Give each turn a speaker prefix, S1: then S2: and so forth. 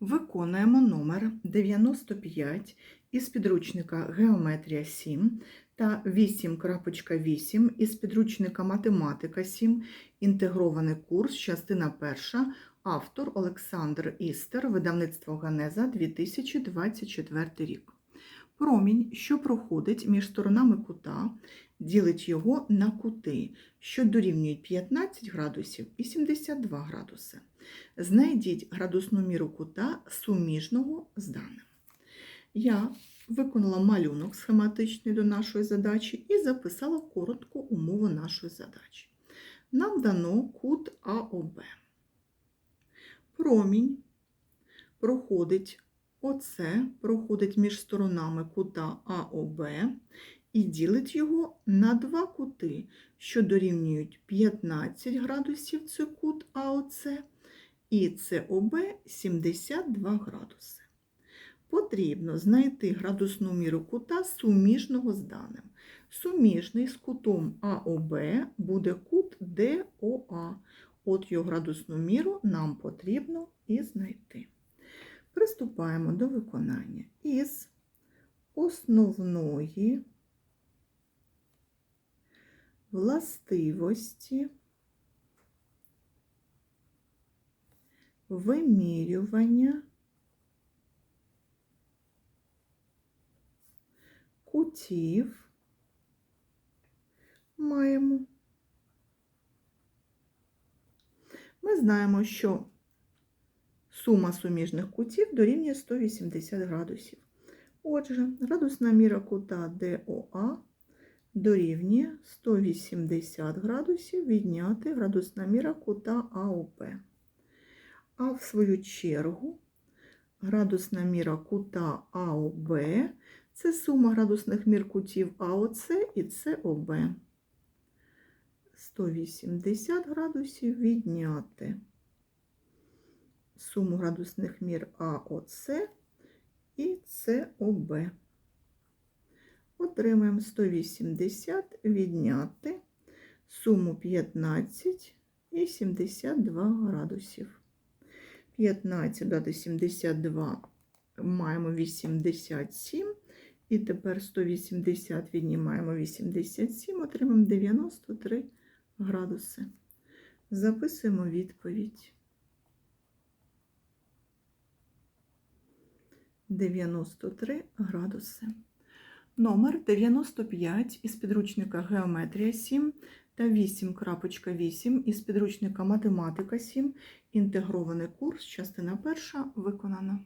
S1: Виконуємо номер 95 із підручника Геометрія 7 та 8.8 із підручника Математика 7, інтегрований курс, частина 1, автор Олександр Істер, видавництво Ганеза 2024 рік. Промінь, що проходить між сторонами кута, ділить його на кути, що дорівнюють 15 градусів і 72 градуси. Знайдіть градусну міру кута суміжного з даним. Я виконала малюнок схематичний до нашої задачі і записала коротку умову нашої задачі. Нам дано кут АОБ. Промінь проходить оце, проходить між сторонами кута АОБ і ділить його на два кути, що дорівнюють 15 градусів це кут АОЦ і СОБ 72 градуси. Потрібно знайти градусну міру кута суміжного з даним. Суміжний з кутом АОБ буде кут ДОА. От його градусну міру нам потрібно і знайти. Приступаємо до виконання із основної властивості вимірювання кутів маємо. Ми знаємо, що сума суміжних кутів дорівнює 180 градусів. Отже, градусна міра кута ДОА дорівнює 180 градусів відняти градусна міра кута АОП. А в свою чергу градусна міра кута АОБ це сума градусних мір кутів АОЦ і СОБ. 180 градусів відняти суму градусних мір АОЦ і СОБ. Отримаємо 180 відняти суму 15 і 72 градусів. 15 дати 72 маємо 87. І тепер 180 віднімаємо 87, отримаємо 93 градуси. Записуємо відповідь. 93 градуси. Номер 95 із підручника Геометрія 7 та 8.8 із підручника Математика 7. Інтегрований курс, частина перша виконана.